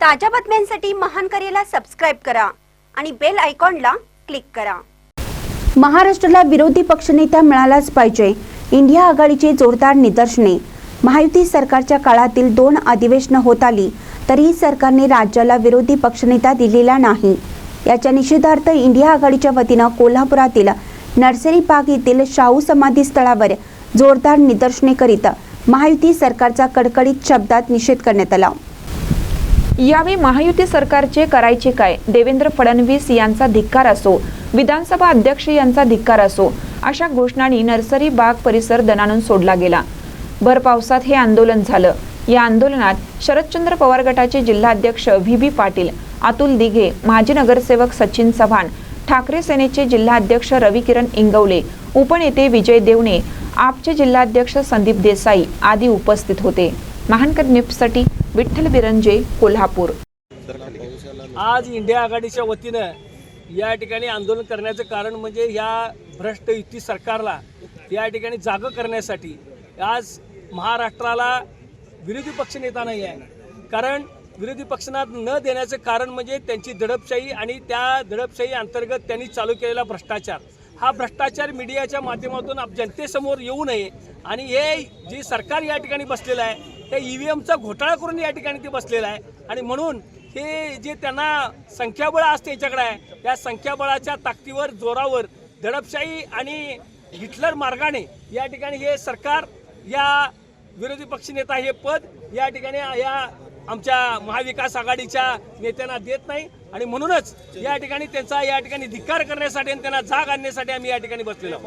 ताज्या बातम्यांसाठी महान करेला सबस्क्राईब करा आणि बेल आयकॉनला क्लिक करा. महाराष्ट्राला विरोधी पक्षनेता मिळालाच पाहिजे. इंडिया आघाडीचे जोरदार निदर्शने. महायुती सरकारच्या काळातील दोन अधिवेशनं होत आली तरीही सरकारने राज्याला विरोधी पक्षनेता दिलेला नाही. याच्या निषेधार्थ इंडिया आघाडीच्या वतीनं कोल्हापुरातील नर्सरी बाग येथील शाहू समाधी स्थळावर जोरदार निदर्शने करीत महायुती सरकारचा कडकडीत शब्दात निषेध करण्यात आला. यावेळी महायुती सरकारचे करायचे काय? देवेंद्र फडणवीस यांचा धिक्कार असो विधानसभा अध्यक्ष यांचा धिक्कार असो अशा घोषणांनी नर्सरी बाग परिसर दणानून सोडला गेला. भर पावसात हे आंदोलन झालं. या आंदोलनात शरदचंद्र पवार गटाचे जिल्हाध्यक्ष व्ही. बी. पाटील अतुल दिघे माजी नगरसेवक सचिन चव्हाण ठाकरे सेनेचे जिल्हाध्यक्ष रविकिरण इंगवले उपनेते विजय देवणे आपचे जिल्हाध्यक्ष संदीप देसाई आदी उपस्थित होते. महानकर न्यूजसाठी विठ्ठल बिरंजे कोल्हापूर. आज इंडिया आघाडीच्या वतीनं या ठिकाणी आंदोलन करण्याचं कारण म्हणजे या भ्रष्ट युती सरकारला या ठिकाणी जागं करण्यासाठी आज महाराष्ट्राला विरोधी पक्ष नेता नाही आहे. कारण विरोधी पक्षात न देण्याचं कारण म्हणजे त्यांची दडपशाही आणि त्या दडपशाही अंतर्गत त्यांनी चालू केलेला भ्रष्टाचार. हा भ्रष्टाचार मीडियाच्या माध्यमातून जनतेसमोर येऊ नये आणि हे जे सरकार या ठिकाणी बसलेलं आहे त्या ई व्ही एमचा घोटाळा करून या ठिकाणी ते बसलेलं आहे. आणि म्हणून हे जे त्यांना संख्याबळ असते त्याच्याकडे आहे त्या संख्याबळाच्या ताकदीवर जोरावर दडपशाही आणि हिटलर मार्गाने या ठिकाणी हे सरकार या विरोधी पक्षनेता हे पद या ठिकाणी या आमच्या महाविकास आघाडीच्या नेत्यांना देत नाही. आणि म्हणूनच या ठिकाणी त्यांचा या ठिकाणी धिक्कार करण्यासाठी आणि त्यांना जाग आणण्यासाठी आम्ही या ठिकाणी बसलेलो